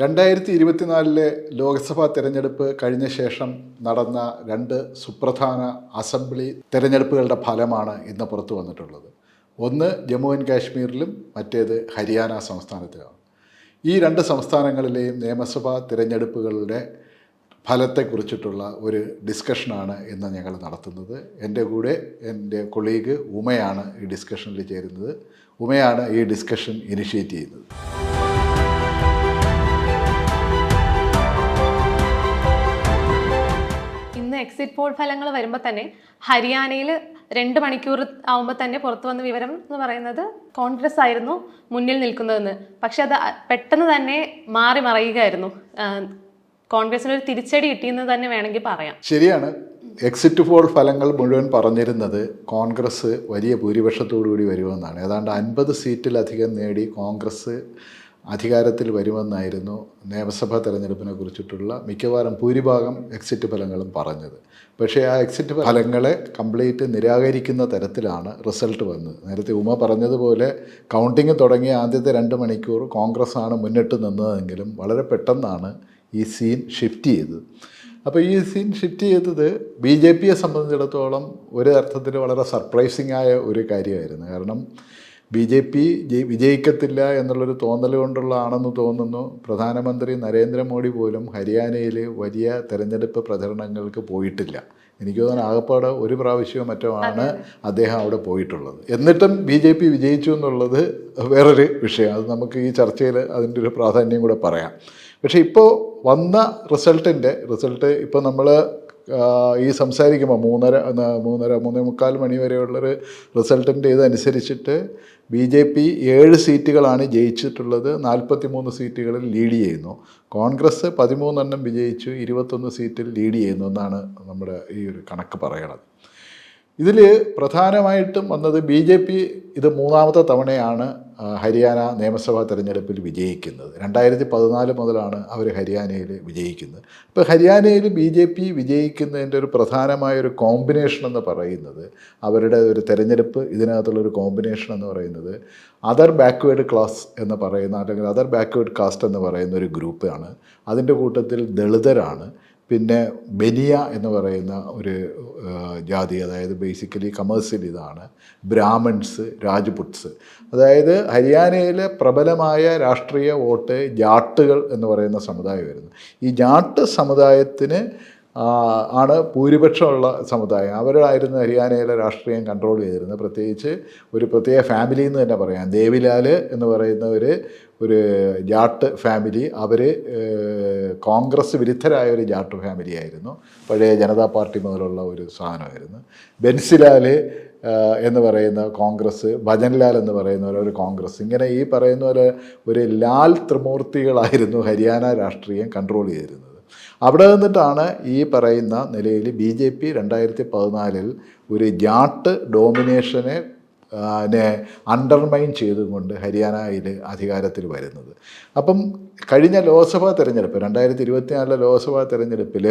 രണ്ടായിരത്തി ഇരുപത്തിനാലിലെ ലോക്സഭാ തെരഞ്ഞെടുപ്പ് കഴിഞ്ഞ ശേഷം നടന്ന രണ്ട് സുപ്രധാന അസംബ്ലി തെരഞ്ഞെടുപ്പുകളുടെ ഫലമാണ് ഇന്ന് പുറത്തു വന്നിട്ടുള്ളത്. ഒന്ന് ജമ്മു ആൻഡ് കാശ്മീരിലും മറ്റേത് ഹരിയാന സംസ്ഥാനത്തിലാണ്. ഈ രണ്ട് സംസ്ഥാനങ്ങളിലെയും നിയമസഭാ തിരഞ്ഞെടുപ്പുകളുടെ ഫലത്തെക്കുറിച്ചിട്ടുള്ള ഒരു ഡിസ്കഷനാണ് ഇന്ന് ഞങ്ങൾ നടത്തുന്നത്. എന്റെ കൂടെ എന്റെ കൊളീഗ് ഉമയാണ് ഈ ഡിസ്കഷനിൽ ചേരുന്നത്. ഉമയാണ് ഈ ഡിസ്കഷൻ ഇനിഷ്യേറ്റ് ചെയ്യുന്നത്. എക്സിറ്റ് പോൾ ഫലങ്ങൾ വരുമ്പോൾ തന്നെ ഹരിയാനയിൽ രണ്ട് മണിക്കൂർ ആവുമ്പോൾ തന്നെ പുറത്തു വന്ന വിവരം എന്ന് പറയുന്നത് കോൺഗ്രസ് ആയിരുന്നു മുന്നിൽ നിൽക്കുന്നതെന്ന്. പക്ഷെ അത് പെട്ടെന്ന് തന്നെ മാറി മറയുകയായിരുന്നു. കോൺഗ്രസിന് ഒരു തിരിച്ചടി കിട്ടിയെന്ന് തന്നെ വേണമെങ്കിൽ പറയാം. ശരിയാണ്. എക്സിറ്റ് പോൾ ഫലങ്ങൾ മുഴുവൻ പറഞ്ഞിരുന്നത് കോൺഗ്രസ് വലിയ ഭൂരിപക്ഷത്തോടുകൂടി വരുമെന്നാണ്. ഏതാണ്ട് അൻപത് സീറ്റിലധികം നേടി കോൺഗ്രസ് അധികാരത്തിൽ വരുമെന്നായിരുന്നു നിയമസഭാ തെരഞ്ഞെടുപ്പിനെ കുറിച്ചിട്ടുള്ള മിക്കവാറും ഭൂരിഭാഗം എക്സിറ്റ് ഫലങ്ങളും പറഞ്ഞത്. പക്ഷേ ആ എക്സിറ്റ് ഫലങ്ങളെ കംപ്ലീറ്റ് നിരാകരിക്കുന്ന തരത്തിലാണ് റിസൾട്ട് വന്നത്. നേരത്തെ ഉമ പറഞ്ഞതുപോലെ കൗണ്ടിങ് തുടങ്ങിയ ആദ്യത്തെ രണ്ട് മണിക്കൂർ കോൺഗ്രസ് ആണ് മുന്നിട്ട് നിന്നതെങ്കിലും വളരെ പെട്ടെന്നാണ് ഈ സീൻ ഷിഫ്റ്റ് ചെയ്തത്. അപ്പോൾ ഈ സീൻ ഷിഫ്റ്റ് ചെയ്തത് ബി ജെ പിയെ സംബന്ധിച്ചിടത്തോളം ഒരു അർത്ഥത്തിൽ വളരെ സർപ്രൈസിങ് ആയ ഒരു കാര്യമായിരുന്നു. കാരണം ബി ജെ പി വിജയിക്കത്തില്ല എന്നുള്ളൊരു തോന്നൽ കൊണ്ടുള്ളതാണെന്ന് തോന്നുന്നു. പ്രധാനമന്ത്രി നരേന്ദ്രമോദി പോലും ഹരിയാനയിൽ വലിയ തെരഞ്ഞെടുപ്പ് പ്രചരണങ്ങൾക്ക് പോയിട്ടില്ല. എനിക്ക് തോന്നുന്നു ആകപ്പാട് ഒരു പ്രാവശ്യമോ മറ്റോ ആണ് അദ്ദേഹം അവിടെ പോയിട്ടുള്ളത്. എന്നിട്ടും ബി ജെ പി വിജയിച്ചു എന്നുള്ളത് വേറൊരു വിഷയം. അത് നമുക്ക് ഈ ചർച്ചയിൽ അതിന്റെ ഒരു പ്രാധാന്യം കൂടെ പറയാം. പക്ഷേ ഇപ്പോൾ വന്ന റിസൾട്ടിന്റെ റിസൾട്ട് ഇപ്പോൾ നമ്മൾ ഈ സംസാരിക്കുമ്പോൾ മൂന്നര മൂന്നര മൂന്നേ മുക്കാൽ മണി വരെയുള്ളൊരു റിസൾട്ടിന്റെ ഇതനുസരിച്ചിട്ട് ബി ജെ പി ഏഴ് സീറ്റുകളാണ് ജയിച്ചിട്ടുള്ളത്. നാൽപ്പത്തി മൂന്ന് സീറ്റുകളിൽ ലീഡ് ചെയ്യുന്നു. കോൺഗ്രസ് പതിമൂന്നെണ്ണം വിജയിച്ചു. ഇരുപത്തൊന്ന് സീറ്റിൽ ലീഡ് ചെയ്യുന്നു എന്നാണ് നമ്മുടെ ഈ ഒരു കണക്ക് പറയണത്. ഇതിൽ പ്രധാനമായിട്ടും വന്നത് ബി ജെ പി ഇത് മൂന്നാമത്തെ തവണയാണ് ഹരിയാന നിയമസഭാ തെരഞ്ഞെടുപ്പിൽ വിജയിക്കുന്നത്. രണ്ടായിരത്തി പതിനാല് മുതലാണ് അവർ ഹരിയാനയിൽ വിജയിക്കുന്നത്. ഇപ്പോൾ ഹരിയാനയിൽ ബി ജെ പി വിജയിക്കുന്നതിന്റെ ഒരു പ്രധാനമായ ഒരു കോമ്പിനേഷൻ എന്ന് പറയുന്നത് അവരുടെ ഒരു തെരഞ്ഞെടുപ്പ് ഇതിനകത്തുള്ളൊരു കോമ്പിനേഷൻ എന്ന് പറയുന്നത് അതർ ബാക്ക്വേഡ് ക്ലാസ് എന്ന് പറയുന്ന അല്ലെങ്കിൽ അതർ ബാക്ക്വേഡ് കാസ്റ്റ് എന്ന് പറയുന്ന ഒരു ഗ്രൂപ്പാണ്. അതിന്റെ കൂട്ടത്തിൽ ദളിതരാണ്. പിന്നെ ബനിയ എന്ന് പറയുന്ന ഒരു ജാതി അതായത് ബേസിക്കലി കമേഴ്സ്യൽ ഇതാണ്. ബ്രാഹ്മൺസ് രാജ്പുട്സ്. അതായത് ഹരിയാനയിലെ പ്രബലമായ രാഷ്ട്രീയ വോട്ട് ജാട്ടുകൾ എന്ന് പറയുന്ന സമുദായമായിരുന്നു ഈ ജാട്ട് സമുദായത്തിന് ആണ് ഭൂരിപക്ഷമുള്ള സമുദായം. അവരായിരുന്നു ഹരിയാനയിലെ രാഷ്ട്രീയം കൺട്രോൾ ചെയ്തിരുന്നത്. പ്രത്യേകിച്ച് ഒരു പ്രത്യേക ഫാമിലി എന്ന് തന്നെ പറയാം. ദേവിലാൽ എന്ന് പറയുന്ന ഒരു ഒരു ജാട്ട് ഫാമിലി അവർ കോൺഗ്രസ് വിരുദ്ധരായ ഒരു ജാട്ട് ഫാമിലി ആയിരുന്നു. പഴയ ജനതാ പാർട്ടി മുതലുള്ള ഒരു സാധനമായിരുന്നു. ബെൻസിലാൽ എന്ന് പറയുന്ന കോൺഗ്രസ് ഭജൻലാൽ എന്ന് പറയുന്ന പോലെ ഒരു കോൺഗ്രസ്. ഇങ്ങനെ ഈ പറയുന്ന പോലെ ഒരു ലാൽ ത്രിമൂർത്തികളായിരുന്നു ഹരിയാന രാഷ്ട്രീയം കൺട്രോൾ ചെയ്തിരുന്നത്. അവിടെ നിന്നിട്ടാണ് ഈ പറയുന്ന നിലയിൽ ബി ജെ പി രണ്ടായിരത്തി പതിനാലിൽ ഒരു ജാട്ട് ഡോമിനേഷനെ അണ്ടർമൈൻ ചെയ്തുകൊണ്ട് ഹരിയാനയിൽ അധികാരത്തിൽ വരുന്നത്. അപ്പം കഴിഞ്ഞ ലോക്സഭാ തെരഞ്ഞെടുപ്പ് രണ്ടായിരത്തി ഇരുപത്തിനാലിലെ ലോക്സഭാ തെരഞ്ഞെടുപ്പിൽ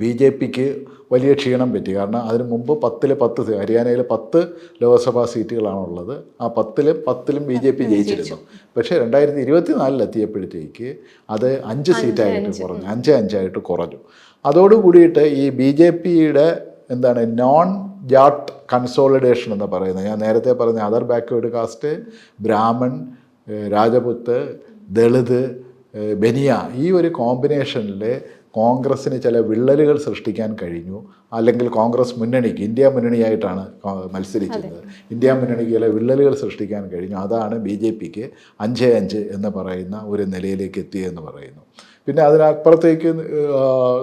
ബി ജെ പിക്ക് വലിയ ക്ഷീണം പറ്റി. കാരണം അതിന് മുമ്പ് പത്തിൽ പത്ത് ഹരിയാനയിൽ പത്ത് ലോക്സഭാ സീറ്റുകളാണുള്ളത്. ആ പത്തിലും പത്തിലും ബി ജെ പി ജയിച്ചിരുന്നു. പക്ഷേ രണ്ടായിരത്തി ഇരുപത്തി എത്തിയപ്പോഴത്തേക്ക് അത് അഞ്ച് സീറ്റായിട്ട് കുറഞ്ഞു. അഞ്ച് അഞ്ചായിട്ട് കുറഞ്ഞു. അതോടുകൂടിയിട്ട് ഈ ബി ജെ പിയുടെ എന്താണ് നോൺ ജാട്ട് കൺസോളിഡേഷൻ എന്ന് പറയുന്നത്. ഞാൻ നേരത്തെ പറഞ്ഞ other backward caste Brahmin Rajput Dalit Bania ഈ ഒരു കോമ്പിനേഷനിൽ കോൺഗ്രസ്സിന് ചില വിള്ളലുകൾ സൃഷ്ടിക്കാൻ കഴിഞ്ഞു. അല്ലെങ്കിൽ കോൺഗ്രസ് മുന്നണിക്ക് ഇന്ത്യ മുന്നണിയായിട്ടാണ് മത്സരിക്കുന്നത്. ഇന്ത്യ മുന്നണിക്ക് ചില വിള്ളലുകൾ സൃഷ്ടിക്കാൻ കഴിഞ്ഞു. അതാണ് ബി ജെ പിക്ക് അഞ്ച് അഞ്ച് എന്ന് പറയുന്ന ഒരു നിലയിലേക്ക് എത്തിയെന്ന് പറയുന്നു. പിന്നെ അതിനപ്പുറത്തേക്ക്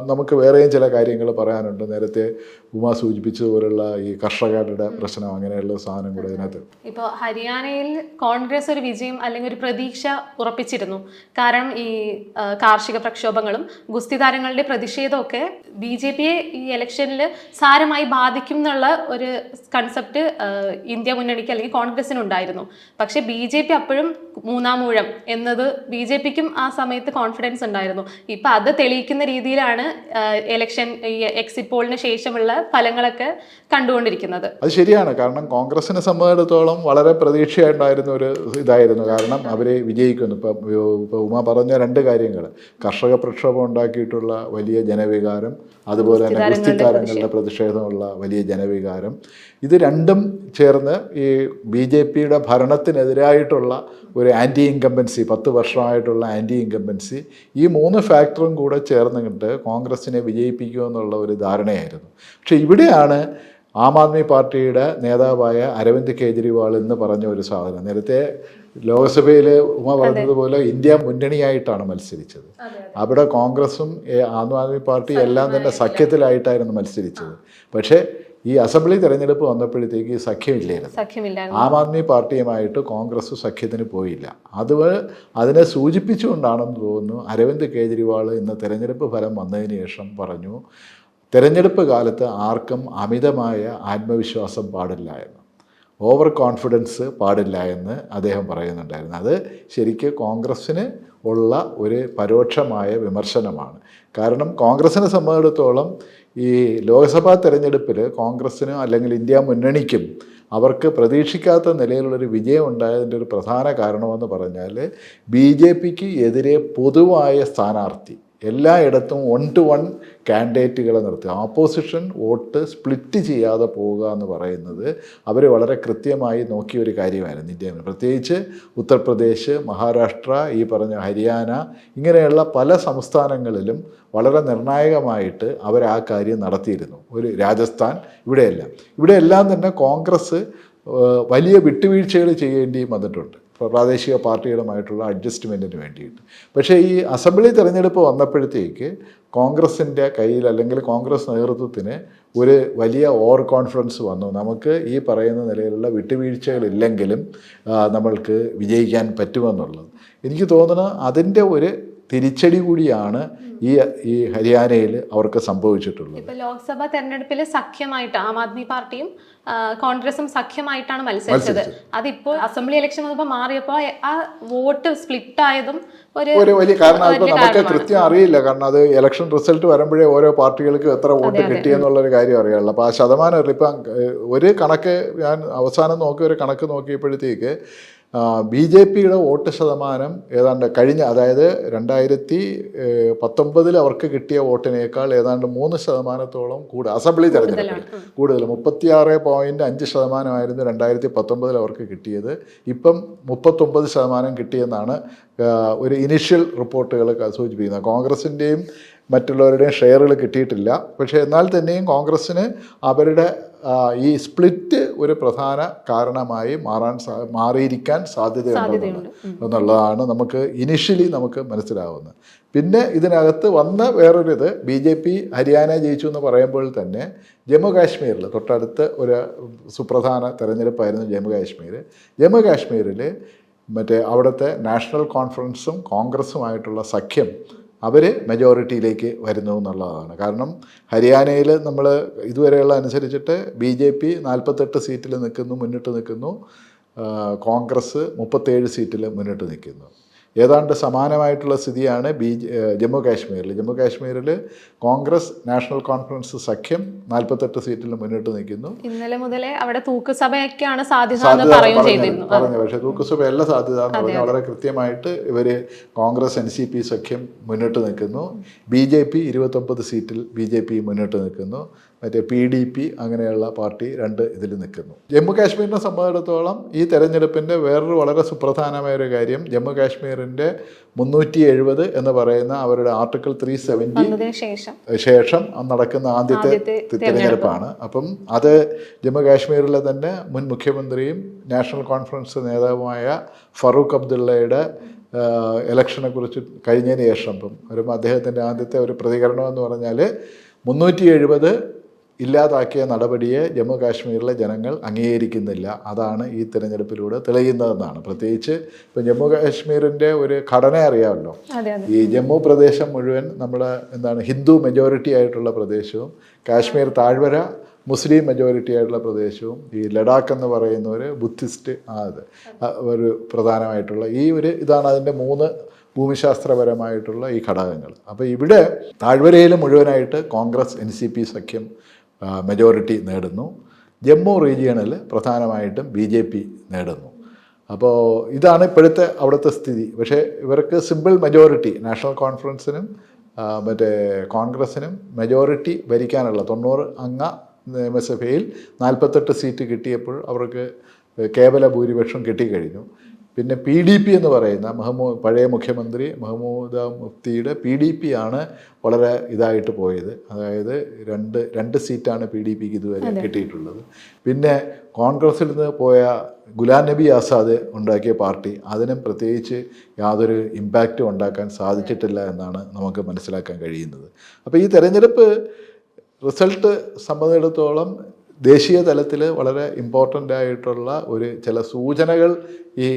നമുക്ക് വേറെയും ചില കാര്യങ്ങൾ പറയാനുണ്ട്. നേരത്തെ ഉമ സൂചിപ്പിച്ചതുപോലുള്ള ഈ കർഷകരുടെ പ്രശ്നം അങ്ങനെയുള്ള സാധനം കൂടെ ഇതിനകത്ത് ഇപ്പോൾ ഹരിയാനയിൽ കോൺഗ്രസ് ഒരു വിജയം അല്ലെങ്കിൽ ഒരു പ്രതീക്ഷ ഉറപ്പിച്ചിരുന്നു. കാരണം ഈ കാർഷിക പ്രക്ഷോഭങ്ങളും ഗുസ്തി താരങ്ങളുടെ പ്രതിഷേധമൊക്കെ ബി ജെ പിയെ ഈ ഇലക്ഷനിൽ ഇലക്ഷനിൽ സാരമായി ബാധിക്കും എന്നുള്ള ഒരു കൺസെപ്റ്റ് ഇന്ത്യ മുന്നണിക്ക് അല്ലെങ്കിൽ കോൺഗ്രസിനുണ്ടായിരുന്നു പക്ഷെ ബി ജെ പി അപ്പോഴും മൂന്നാമൂഴം എന്നത് ബി ജെ പിക്കും ആ സമയത്ത് കോൺഫിഡൻസ് ഉണ്ടായിരുന്നു. ഇപ്പൊ അത് തെളിയിക്കുന്ന രീതിയിലാണ് എലക്ഷൻ ഈ എക്സിറ്റ് പോളിന് ശേഷമുള്ള ഫലങ്ങളൊക്കെ കണ്ടുകൊണ്ടിരിക്കുന്നത്. അത് ശരിയാണ്. കാരണം കോൺഗ്രസിനെ സംബന്ധിച്ചിടത്തോളം വളരെ പ്രതീക്ഷയുണ്ടായിരുന്ന ഒരു ഇതായിരുന്നു. കാരണം അവരെ വിജയിക്കുന്നു. ഇപ്പം ഇപ്പോൾ ഉമ പറഞ്ഞ രണ്ട് കാര്യങ്ങൾ കർഷക പ്രക്ഷോഭം ഉണ്ടാക്കിയിട്ടുള്ള വലിയ ജനവികാരം അതുപോലെ തന്നെ ഗുസ്തി താരങ്ങളുടെ പ്രതിഷേധമുള്ള വലിയ ജനവികാരം. ഇത് രണ്ടും ചേർന്ന് ഈ ബി ജെ പിയുടെ ഭരണത്തിനെതിരായിട്ടുള്ള ഒരു ആന്റി ഇൻകമ്പൻസി പത്ത് വർഷമായിട്ടുള്ള ആന്റി ഇൻകമ്പൻസി ഈ മൂന്ന് ഫാക്ടറും കൂടെ ചേർന്നിട്ട് കോൺഗ്രസിനെ വിജയിപ്പിക്കുമെന്നുള്ള ഒരു ധാരണയായിരുന്നു. പക്ഷേ ഇവിടെയാണ് ആം ആദ്മി പാർട്ടിയുടെ നേതാവായ അരവിന്ദ് കെജ്രിവാൾ എന്ന് പറഞ്ഞ ഒരു സാധനം. നേരത്തെ ലോക്സഭയിൽ ഉമ പറഞ്ഞതുപോലെ ഇന്ത്യ മുന്നണിയായിട്ടാണ് മത്സരിച്ചത്. അവിടെ കോൺഗ്രസും ആം ആദ്മി പാർട്ടി എല്ലാം തന്നെ സഖ്യത്തിലായിട്ടായിരുന്നു മത്സരിച്ചത്. പക്ഷേ ഈ അസംബ്ലി തെരഞ്ഞെടുപ്പ് വന്നപ്പോഴത്തേക്ക് സഖ്യമില്ലായിരുന്നു. ആം ആദ്മി പാർട്ടിയുമായിട്ട് കോൺഗ്രസ് സഖ്യത്തിന് പോയില്ല. അത് അതിനെ സൂചിപ്പിച്ചുകൊണ്ടാണെന്ന് തോന്നുന്നു അരവിന്ദ് കേജ്രിവാൾ ഇന്ന് തെരഞ്ഞെടുപ്പ് ഫലം വന്നതിന് ശേഷം പറഞ്ഞു തെരഞ്ഞെടുപ്പ് കാലത്ത് ആർക്കും അമിതമായ ആത്മവിശ്വാസം പാടില്ലായിരുന്നു എന്ന്. ഓവർ കോൺഫിഡൻസ് പാടില്ല എന്ന് അദ്ദേഹം പറയുന്നുണ്ടായിരുന്നു. അത് ശരിക്കും കോൺഗ്രസ്സിന് ഉള്ള ഒരു പരോക്ഷമായ വിമർശനമാണ്. കാരണം കോൺഗ്രസ്സിനെ സംബന്ധിച്ചിടത്തോളം ഈ ലോക്സഭാ തെരഞ്ഞെടുപ്പിൽ കോൺഗ്രസ്സിനും അല്ലെങ്കിൽ ഇന്ത്യ മുന്നണിക്കും അവർക്ക് പ്രതീക്ഷിക്കാത്ത നിലയിലുള്ളൊരു വിജയം ഉണ്ടായതിന്റെ ഒരു പ്രധാന കാരണമെന്ന് പറഞ്ഞാൽ ബി ജെ പിക്ക് എതിരെ പൊതുവായ സ്ഥാനാർത്ഥി എല്ലായിടത്തും വൺ ടു വൺ കാൻഡിഡേറ്റുകളെ നിർത്തുക. ഓപ്പോസിഷൻ വോട്ട് സ്പ്ലിറ്റ് ചെയ്യാതെ പോവുക എന്ന് പറയുന്നത് അവർ വളരെ കൃത്യമായി നോക്കിയ ഒരു കാര്യമായിരുന്നു ഇന്ത്യ പ്രത്യേകിച്ച് ഉത്തർപ്രദേശ് മഹാരാഷ്ട്ര ഈ പറഞ്ഞ ഹരിയാന ഇങ്ങനെയുള്ള പല സംസ്ഥാനങ്ങളിലും വളരെ നിർണായകമായിട്ട് അവർ ആ കാര്യം നടത്തിയിരുന്നു. ഒരു രാജസ്ഥാൻ ഇവിടെയെല്ലാം. ഇവിടെയെല്ലാം തന്നെ കോൺഗ്രസ് വലിയ വിട്ടുവീഴ്ചകൾ ചെയ്യേണ്ടിയും വന്നിട്ടുണ്ട്. പ്രാദേശിക പാർട്ടികളുമായിട്ടുള്ള അഡ്ജസ്റ്റ്മെന്റിന് വേണ്ടിയിട്ട്. പക്ഷേ ഈ അസംബ്ലി തെരഞ്ഞെടുപ്പ് വന്നപ്പോഴത്തേക്ക് കോൺഗ്രസിന്റെ കയ്യിൽ അല്ലെങ്കിൽ കോൺഗ്രസ് നേതൃത്വത്തിന് ഒരു വലിയ ഓവർ കോൺഫിഡൻസ് വന്നു. നമുക്ക് ഈ പറയുന്ന നിലയിലുള്ള വിട്ടുവീഴ്ചകളില്ലെങ്കിലും നമ്മൾക്ക് വിജയിക്കാൻ പറ്റുമെന്നുള്ളത്. എനിക്ക് തോന്നുന്നു അതിന്റെ ഒരു തിരിച്ചടി കൂടിയാണ് ഈ ഈ ഹരിയാനയിൽ അവർക്ക് സംഭവിച്ചിട്ടുള്ളത്. ഇപ്പൊ ലോക്സഭാ തെരഞ്ഞെടുപ്പിൽ സഖ്യമായിട്ട് ആം ആദ്മി പാർട്ടിയും കോൺഗ്രസും സഖ്യമായിട്ടാണ് മത്സരിച്ചത്. അതിപ്പോൾ അസംബ്ലി ഇലക്ഷൻ വന്നപ്പോൾ മാറിയപ്പോൾ ആ വോട്ട് സ്പ്ലിറ്റ് ആയതും ഒരു വലിയ കാരണം അതിപ്പോൾ നമുക്ക് കൃത്യം അറിയില്ല. കാരണം അത് ഇലക്ഷൻ റിസൾട്ട് വരുമ്പോഴേ ഓരോ പാർട്ടികൾക്ക് എത്ര വോട്ട് കിട്ടിയെന്നുള്ളൊരു കാര്യം അറിയാമല്ലോ അപ്പോൾ ആ ശതമാനം. ഇപ്പം ഒരു കണക്ക് ഞാൻ അവസാനം നോക്കിയ ഒരു കണക്ക് നോക്കിയപ്പോഴത്തേക്ക് ബി ജെ പിയുടെ വോട്ട് ശതമാനം ഏതാണ്ട് കഴിഞ്ഞ അതായത് രണ്ടായിരത്തി പത്തൊമ്പതിൽ അവർക്ക് കിട്ടിയ വോട്ടിനേക്കാൾ ഏതാണ്ട് മൂന്ന് ശതമാനത്തോളം കൂടുതൽ അസംബ്ലി തെരഞ്ഞെടുപ്പിൽ കൂടുതൽ മുപ്പത്തിയാറ് പോയിന്റ് അഞ്ച് ശതമാനമായിരുന്നു രണ്ടായിരത്തി പത്തൊമ്പതിൽ അവർക്ക് കിട്ടിയത്. ഇപ്പം മുപ്പത്തൊമ്പത് ശതമാനം കിട്ടിയെന്നാണ് ഒരു ഇനിഷ്യൽ റിപ്പോർട്ടുകൾ സൂചിപ്പിക്കുന്നത്. കോൺഗ്രസിന്റെയും മറ്റുള്ളവരുടെയും ഷെയറുകൾ കിട്ടിയിട്ടില്ല. പക്ഷേ എന്നാൽ തന്നെയും കോൺഗ്രസ്സിന് അവരുടെ ഈ സ്പ്ലിറ്റ് ഒരു പ്രധാന കാരണമായി മാറാൻ സാ മാറിയിരിക്കാൻ സാധ്യതയുണ്ടെന്നുള്ളത് എന്നുള്ളതാണ് നമുക്ക് ഇനിഷ്യലി നമുക്ക് മനസ്സിലാവുന്നത്. പിന്നെ ഇതിനകത്ത് വന്ന വേറൊരിത് ബി ജെ പി ഹരിയാന ജയിച്ചു എന്ന് പറയുമ്പോൾ തന്നെ ജമ്മു കാശ്മീരിൽ തൊട്ടടുത്ത് ഒരു സുപ്രധാന തെരഞ്ഞെടുപ്പായിരുന്നു ജമ്മു കാശ്മീർ ജമ്മു കാശ്മീരിൽ മറ്റേ അവിടുത്തെ നാഷണൽ കോൺഫറൻസും കോൺഗ്രസുമായിട്ടുള്ള സഖ്യം അവർ മെജോറിറ്റിയിലേക്ക് വരുന്നു എന്നുള്ളതാണ്. കാരണം ഹരിയാനയിൽ നമ്മൾ ഇതുവരെയുള്ള അനുസരിച്ചിട്ട് ബി ജെ പി നാൽപ്പത്തെട്ട് സീറ്റിൽ നിൽക്കുന്നു മുന്നിട്ട് നിൽക്കുന്നു. കോൺഗ്രസ് മുപ്പത്തേഴ് സീറ്റിൽ മുന്നിട്ട് നിൽക്കുന്നു. ഏതാണ്ട് സമാനമായിട്ടുള്ള സ്ഥിതിയാണ് ബി ജമ്മു കാശ്മീരിൽ. ജമ്മു കാശ്മീരിൽ കോൺഗ്രസ് നാഷണൽ കോൺഫറൻസ് സഖ്യം നാൽപ്പത്തെട്ട് സീറ്റിൽ മുന്നിട്ട് നിൽക്കുന്നു. ഇന്നലെ മുതലേ അവിടെ തൂക്കുസഭയൊക്കെയാണ് സാധ്യത പറഞ്ഞു പക്ഷേ തൂക്കുസഭയല്ല സാധ്യത എന്ന് പറഞ്ഞാൽ വളരെ കൃത്യമായിട്ട് ഇവർ കോൺഗ്രസ് എൻ സി പി സഖ്യം മുന്നിട്ട് നിൽക്കുന്നു. ബി ജെ പി ഇരുപത്തൊമ്പത് സീറ്റിൽ ബി ജെ പി മുന്നിട്ട് നിൽക്കുന്നു. മറ്റേ പി ഡി പി അങ്ങനെയുള്ള പാർട്ടി രണ്ട് ഇതിൽ നിൽക്കുന്നു. ജമ്മു കാശ്മീരിനെ സംബന്ധിച്ചിടത്തോളം ഈ തെരഞ്ഞെടുപ്പിന്റെ വേറൊരു വളരെ സുപ്രധാനമായ ഒരു കാര്യം ജമ്മു കാശ്മീരിന്റെ മുന്നൂറ്റി എഴുപത് എന്ന് പറയുന്ന അവരുടെ ആർട്ടിക്കിൾ ത്രീ സെവന്റി ശേഷം. ശേഷം നടക്കുന്ന ആദ്യത്തെ തെരഞ്ഞെടുപ്പാണ് തിരഞ്ഞെടുപ്പാണ്. അപ്പം അത് ജമ്മു കാശ്മീരിലെ തന്നെ മുൻ മുഖ്യമന്ത്രിയും നാഷണൽ കോൺഫറൻസ് നേതാവുമായ ഫറൂഖ് അബ്ദുള്ളയുടെ ഇലക്ഷനെ കുറിച്ച് കഴിഞ്ഞതിന് ശേഷം. ഇപ്പം ഒരു അദ്ദേഹത്തിന്റെ ആദ്യത്തെ ഒരു പ്രതികരണം എന്ന് പറഞ്ഞാൽ മുന്നൂറ്റി എഴുപത് ഇല്ലാതാക്കിയ നടപടിയെ ജമ്മു കാശ്മീരിലെ ജനങ്ങൾ അംഗീകരിക്കുന്നില്ല. അതാണ് ഈ തിരഞ്ഞെടുപ്പിലൂടെ തെളിയുന്നതെന്നാണ്. പ്രത്യേകിച്ച് ഇപ്പം ജമ്മു കാശ്മീരിന്റെ ഒരു ഘടന അറിയാമല്ലോ. ഈ ജമ്മു പ്രദേശം മുഴുവൻ നമ്മൾ എന്താണ് ഹിന്ദു മെജോറിറ്റി ആയിട്ടുള്ള പ്രദേശവും കാശ്മീർ താഴ്വര മുസ്ലിം മെജോറിറ്റി ആയിട്ടുള്ള പ്രദേശവും ഈ ലഡാക്ക് എന്ന് പറയുന്ന ഒരു ബുദ്ധിസ്റ്റ് അത് ഒരു പ്രധാനമായിട്ടുള്ള ഈ ഒരു ഇതാണ് അതിന്റെ മൂന്ന് ഭൂമിശാസ്ത്രപരമായിട്ടുള്ള ഈ ഘടകങ്ങൾ. അപ്പോൾ ഇവിടെ താഴ്വരയിൽ മുഴുവനായിട്ട് കോൺഗ്രസ് എൻ സി പി സഖ്യം മെജോറിറ്റി നേടുന്നു. ജമ്മു റീജിയണിൽ പ്രധാനമായിട്ടും ബി ജെ പി നേടുന്നു. അപ്പോൾ ഇതാണ് ഇപ്പോഴത്തെ അവിടുത്തെ സ്ഥിതി. പക്ഷേ ഇവർക്ക് സിമ്പിൾ മെജോറിറ്റി നാഷണൽ കോൺഫറൻസിനും മറ്റേ കോൺഗ്രസിനും മെജോറിറ്റി ഭരിക്കാനുള്ള തൊണ്ണൂറ് അംഗ നിയമസഭയിൽ നാൽപ്പത്തെട്ട് സീറ്റ് കിട്ടിയപ്പോൾ അവർക്ക് കേവല ഭൂരിപക്ഷം കിട്ടിക്കഴിഞ്ഞു. പിന്നെ പി ഡി പി എന്ന് പറയുന്ന മഹമൂ പഴയ മുഖ്യമന്ത്രി മഹമ്മൂദ മുഫ്തിയുടെ പി ഡി പി ആണ് വളരെ ഇതായിട്ട് പോയത്. അതായത് രണ്ട് രണ്ട് സീറ്റാണ് പി ഡി പിക്ക് ഇതുവരെ കിട്ടിയിട്ടുള്ളത്. പിന്നെ കോൺഗ്രസിൽ നിന്ന് പോയ ഗുലാം നബി ആസാദ് ഉണ്ടാക്കിയ പാർട്ടി അതിനും പ്രത്യേകിച്ച് യാതൊരു ഇമ്പാക്റ്റും ഉണ്ടാക്കാൻ സാധിച്ചിട്ടില്ല എന്നാണ് നമുക്ക് മനസ്സിലാക്കാൻ കഴിയുന്നത്. അപ്പോൾ ഈ തെരഞ്ഞെടുപ്പ് റിസൾട്ട് സംബന്ധിച്ചിടത്തോളം ദേശീയ തലത്തിൽ വളരെ ഇമ്പോർട്ടന്റ് ആയിട്ടുള്ള ഒരു ചില സൂചനകൾ ഈ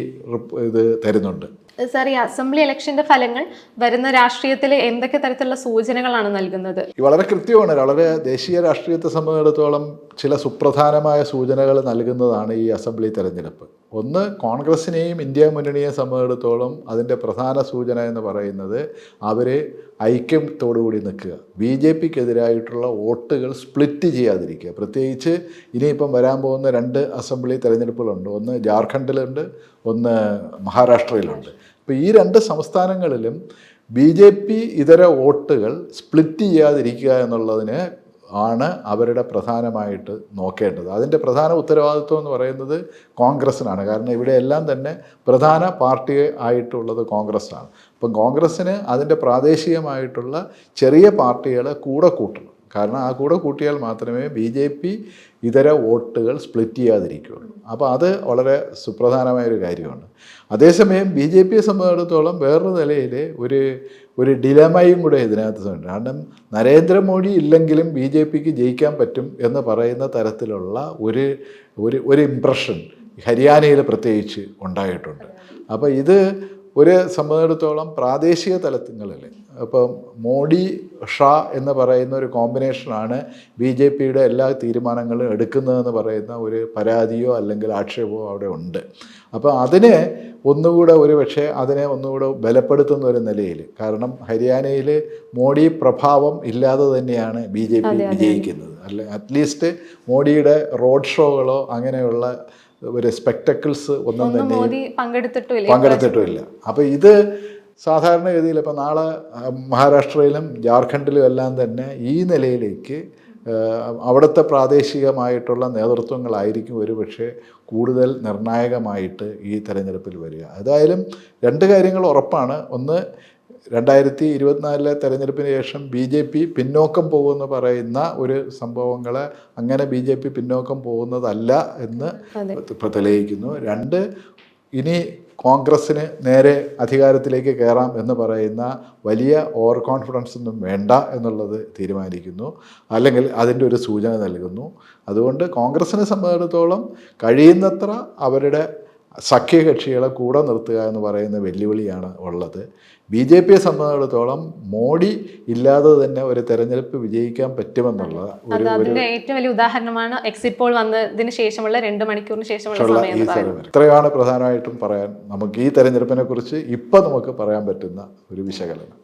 ഇത് തരുന്നുണ്ട്. സാർ ഈ അസംബ്ലി ഇലക്ഷന്റെ ഫലങ്ങൾ വരുന്ന രാഷ്ട്രീയത്തിൽ എന്തൊക്കെ തരത്തിലുള്ള സൂചനകളാണ് നൽകുന്നത്? വളരെ കൃത്യമാണ്. വളരെ ദേശീയ രാഷ്ട്രീയത്തെ സംബന്ധിച്ചിടത്തോളം ചില സുപ്രധാനമായ സൂചനകൾ നൽകുന്നതാണ് ഈ അസംബ്ലി തെരഞ്ഞെടുപ്പ്. ഒന്ന് കോൺഗ്രസിനെയും ഇന്ത്യ മുന്നണിയെ സംബന്ധിച്ചിടത്തോളം അതിന്റെ പ്രധാന സൂചന എന്ന് പറയുന്നത് അവർ ഐക്യത്തോടുകൂടി നിൽക്കുക. ബി ജെ പിക്കെതിരായിട്ടുള്ള വോട്ടുകൾ സ്പ്ലിറ്റ് ചെയ്യാതിരിക്കുക. പ്രത്യേകിച്ച് ഇനിയിപ്പം വരാൻ പോകുന്ന രണ്ട് അസംബ്ലി തെരഞ്ഞെടുപ്പുകളുണ്ട്. ഒന്ന് ജാർഖണ്ഡിലുണ്ട് ഒന്ന് മഹാരാഷ്ട്രയിലുണ്ട്. അപ്പോൾ ഈ രണ്ട് സംസ്ഥാനങ്ങളിലും ബി ജെ പി ഇതര വോട്ടുകൾ സ്പ്ലിറ്റ് ചെയ്യാതിരിക്കുക എന്നുള്ളതിന് ആണ് അവരുടെ പ്രധാനമായിട്ട് നോക്കേണ്ടത്. അതിന്റെ പ്രധാന ഉത്തരവാദിത്വം എന്ന് പറയുന്നത് കോൺഗ്രസ്സിനാണ്. കാരണം ഇവിടെ എല്ലാം തന്നെ പ്രധാന പാർട്ടി ആയിട്ടുള്ളത് കോൺഗ്രസ്സാണ്. അപ്പം കോൺഗ്രസ്സിന് അതിന്റെ പ്രാദേശികമായിട്ടുള്ള ചെറിയ പാർട്ടികളെ കൂടെ കൂട്ടണം. കാരണം ആ കൂടെ കൂട്ടിയാൽ മാത്രമേ ബി ജെ പി ഇതര വോട്ടുകൾ സ്പ്ലിറ്റ് ചെയ്യാതിരിക്കുകയുള്ളൂ. അപ്പോൾ അത് വളരെ സുപ്രധാനമായൊരു കാര്യമാണ്. അതേസമയം ബി ജെ പിയെ സംബന്ധിച്ചിടത്തോളം വേറൊരു നിലയിൽ ഒരു ഒരു ഡിലമയും കൂടെ ഇതിനകത്ത് കാരണം നരേന്ദ്രമോദി ഇല്ലെങ്കിലും ബി ജെ പിക്ക് ജയിക്കാൻ പറ്റും എന്ന് പറയുന്ന തരത്തിലുള്ള ഒരു ഒരു ഒരു ഇമ്പ്രഷൻ ഹരിയാനയിൽ പ്രത്യേകിച്ച് ഉണ്ടായിട്ടുണ്ട്. അപ്പോൾ ഇത് ഒരു സംബന്ധിച്ചിടത്തോളം പ്രാദേശിക തലങ്ങളിൽ ഇപ്പം മോഡി ഷാ എന്ന് പറയുന്ന ഒരു കോമ്പിനേഷനാണ് ബി ജെ പിയുടെ എല്ലാ തീരുമാനങ്ങളും എടുക്കുന്നതെന്ന് പറയുന്ന ഒരു പരാതിയോ അല്ലെങ്കിൽ ആക്ഷേപമോ അവിടെ ഉണ്ട്. അപ്പോൾ അതിനെ ഒന്നുകൂടെ ഒരു പക്ഷേ അതിനെ ഒന്നുകൂടെ ബലപ്പെടുത്തുന്ന ഒരു നിലയിൽ കാരണം ഹരിയാനയിൽ മോഡി പ്രഭാവം ഇല്ലാതെ തന്നെയാണ് ബി ജെ പി വിജയിക്കുന്നത്. അല്ലെ അറ്റ്ലീസ്റ്റ് മോഡിയുടെ റോഡ് ഷോകളോ അങ്ങനെയുള്ള ഒരു സ്പെക്ടക്കിൾസ് ഒന്നും തന്നെ പങ്കെടുത്തിട്ടുമില്ല. അപ്പോൾ ഇത് സാധാരണഗതിയിൽ ഇപ്പോൾ നാളെ മഹാരാഷ്ട്രയിലും ജാർഖണ്ഡിലും എല്ലാം തന്നെ ഈ നിലയിലേക്ക് അവിടുത്തെ പ്രാദേശികമായിട്ടുള്ള നേതൃത്വങ്ങളായിരിക്കും ഒരു പക്ഷേ കൂടുതൽ നിർണായകമായിട്ട് ഈ തെരഞ്ഞെടുപ്പിൽ വരിക. ഏതായാലും രണ്ട് കാര്യങ്ങൾ ഉറപ്പാണ്. ഒന്ന് രണ്ടായിരത്തി ഇരുപത്തിനാലിലെ തെരഞ്ഞെടുപ്പിന് ശേഷം ബി ജെ പി പിന്നോക്കം പോകുമെന്ന് പറയുന്ന ഒരു സംഭവങ്ങളെ അങ്ങനെ ബി ജെ പി പിന്നോക്കം പോകുന്നതല്ല എന്ന്. തെളിയിക്കുന്നു. രണ്ട് ഇനി കോൺഗ്രസ്സിന് നേരെ അധികാരത്തിലേക്ക് കയറാം എന്ന് പറയുന്ന വലിയ ഓവർ കോൺഫിഡൻസ് ഒന്നും വേണ്ട എന്നുള്ളത് തീരുമാനിക്കുന്നു. അല്ലെങ്കിൽ അതിന്റെ ഒരു സൂചന നൽകുന്നു. അതുകൊണ്ട് കോൺഗ്രസ്സിനെ സംബന്ധിച്ചിടത്തോളം കഴിയുന്നത്ര അവരുടെ സഖ്യകക്ഷികളെ കൂടെ നിർത്തുക എന്ന് പറയുന്ന വെല്ലുവിളിയാണ് ഉള്ളത്. ബി ജെ പിയെ സംബന്ധിച്ചിടത്തോളം മോഡി ഇല്ലാതെ തന്നെ ഒരു തെരഞ്ഞെടുപ്പ് വിജയിക്കാൻ പറ്റുമെന്നുള്ള ഒരു അതിന്റെ ഏറ്റവും വലിയ ഉദാഹരണമാണ് എക്സിറ്റ് പോൾ വന്നതിന് ശേഷമുള്ള രണ്ട് മണിക്കൂറിന് ശേഷമുള്ള ഈ ഇത്രയാണ് പ്രധാനമായിട്ടും പറയാൻ. നമുക്ക് ഈ തെരഞ്ഞെടുപ്പിനെ കുറിച്ച് ഇപ്പം നമുക്ക് പറയാൻ പറ്റുന്ന ഒരു വിശകലനം.